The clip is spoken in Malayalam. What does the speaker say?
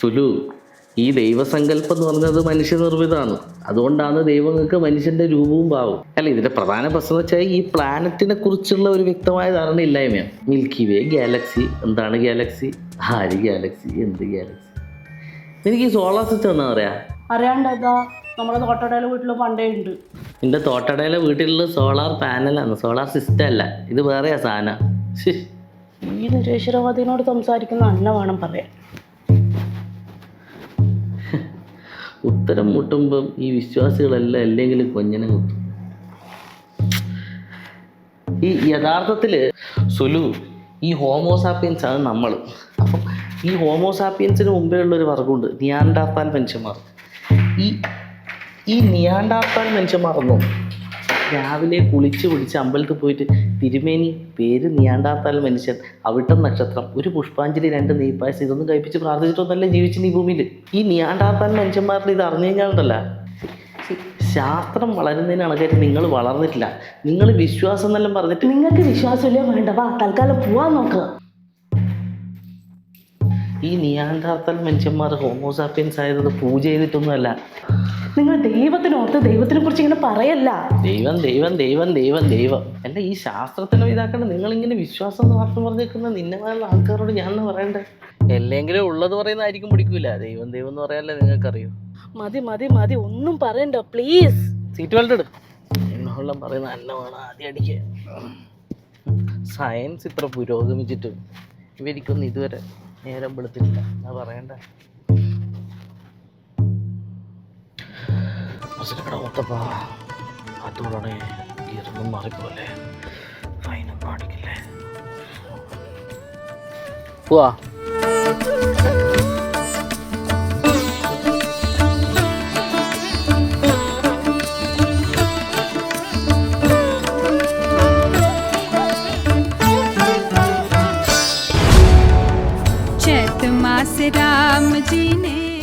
സുലു ഈ ദൈവസങ്കല്പം എന്ന് പറഞ്ഞത് മനുഷ്യനിർമ്മിതമാണ്. അതുകൊണ്ടാണ് ദൈവങ്ങൾക്ക് മനുഷ്യന്റെ രൂപവും ഭാവവും. അല്ല ഇതിന്റെ പ്രധാന പ്രശ്നം വെച്ചാൽ ഈ പ്ലാനറ്റിനെ കുറിച്ചുള്ള ഒരു വ്യക്തമായ ധാരണ ഇല്ലായ്മയാണ്. മിൽക്കി വേ ഗാലക്സി എന്താണ് ഗാലക്സി ആര് ഗാലക്സി എന്ത് ഗാലക്സി എനിക്ക് ഈ സോളാർ സിസ്റ്റം എന്നാ പറയാ? അറിയാണ്ടതാ നമ്മുടെ തോട്ടടയിലെ വീട്ടിൽ പണ്ടേ ഉണ്ട്. നിന്റെ തോട്ടടയിലെ വീട്ടിലുള്ള സോളാർ പാനലാണ് സോളാർ സിസ്റ്റം അല്ല. ഇത് വേറെയാ സാധനം. ഈ നിരീശ്വരവാദിനോട് സംസാരിക്കുന്ന അന്ന വേണം പറയാൻ. ഉത്തരം മുട്ടുമ്പം ഈ വിശ്വാസികളെല്ലാം അല്ലെങ്കിൽ കൊഞ്ഞനെ കുത്തും ഈ യഥാർത്ഥത്തിൽ സുലു ഈ ഹോമോസാപ്പിയൻസ് ആണ് നമ്മൾ അപ്പം ഈ ഹോമോസാപ്പിയൻസിന് മുമ്പേ ഉള്ളൊരു വർഗമുണ്ട് നിയാൻഡാർത്താൽ മനുഷ്യന്മാർ. ഈ ഈ നിയാൻഡാർത്താൽ മനുഷ്യന്മാർ ഒന്നും രാവിലെ കുളിച്ച് കുളിച്ച് അമ്പലത്തിൽ പോയിട്ട് തിരുമേനി പേര് നീയാണ്ടാത്താൽ മനുഷ്യൻ അവിട്ടം നക്ഷത്രം ഒരു പുഷ്പാഞ്ജലി രണ്ട് നെയ്പ്പായസം ഇതൊന്നും കഴിപ്പിച്ച് പ്രാർത്ഥിച്ചിട്ടൊന്നല്ല ജീവിച്ചിന് ഈ ഭൂമിയിൽ. ഈ നിയാണ്ടാത്താൽ മനുഷ്യന്മാരുടെ ഇത് അറിഞ്ഞു കഴിഞ്ഞാലുണ്ടല്ല ശാസ്ത്രം വളരുന്നതിന് ആൾക്കാർ നിങ്ങൾ വളർന്നിട്ടില്ല. നിങ്ങൾ വിശ്വാസം എന്നെല്ലാം പറഞ്ഞിട്ട് നിങ്ങൾക്ക് വിശ്വാസമില്ലേ വേണ്ട വാ തൽക്കാലം പോവാൻ നോക്കുക ഈ നിയാണ്ടാർത്തൽ മനുഷ്യന്മാർ ഹോമോസാപ്പിയൻസ് ആയത് പൂജ ചെയ്തിട്ടൊന്നുമല്ല. നിങ്ങൾ ദൈവത്തിനോർത്ത് ദൈവത്തിനെ കുറിച്ച് ഇങ്ങനെ പറയല്ല. ദൈവം ദൈവം ദൈവം ദൈവം ദൈവം. അല്ല ഈ ശാസ്ത്രത്തിന് ഇതാക്കണ്ട. നിങ്ങളിങ്ങനെ വിശ്വാസം എന്ന് മാത്രം പറഞ്ഞേക്കുന്ന നിന്നമായുള്ള ആൾക്കാരോട് ഞാൻ എന്ന് പറയണ്ടേ? എല്ലെങ്കിലും ഉള്ളത് പറയുന്നതായിരിക്കും പിടിക്കൂല. ദൈവം ദൈവം എന്ന് പറയാനല്ലേ നിങ്ങൾക്കറിയൂ. മതി മതി മതി. ഒന്നും പറയണ്ട പ്ലീസ് സീറ്റ് ബെൽറ്റ് എടു എന്നോളം പറയുന്ന അന്നമാണ് ആദ്യം അടിക്കുക. സയൻസ് ഇത്ര പുരോഗമിച്ചിട്ടും ഇവരിക്കൊന്നും ഇതുവരെ നേരം വെളുത്തില്ല എന്നാ പറയണ്ട? മനസ്സിലാക്കട മുത്തപ്പാ അതോടെ ഗിയറൊന്നും മാറിപ്പോലെ ഫൈനൊന്നും അടിക്കില്ലേ പോവാ चैत राम जी ने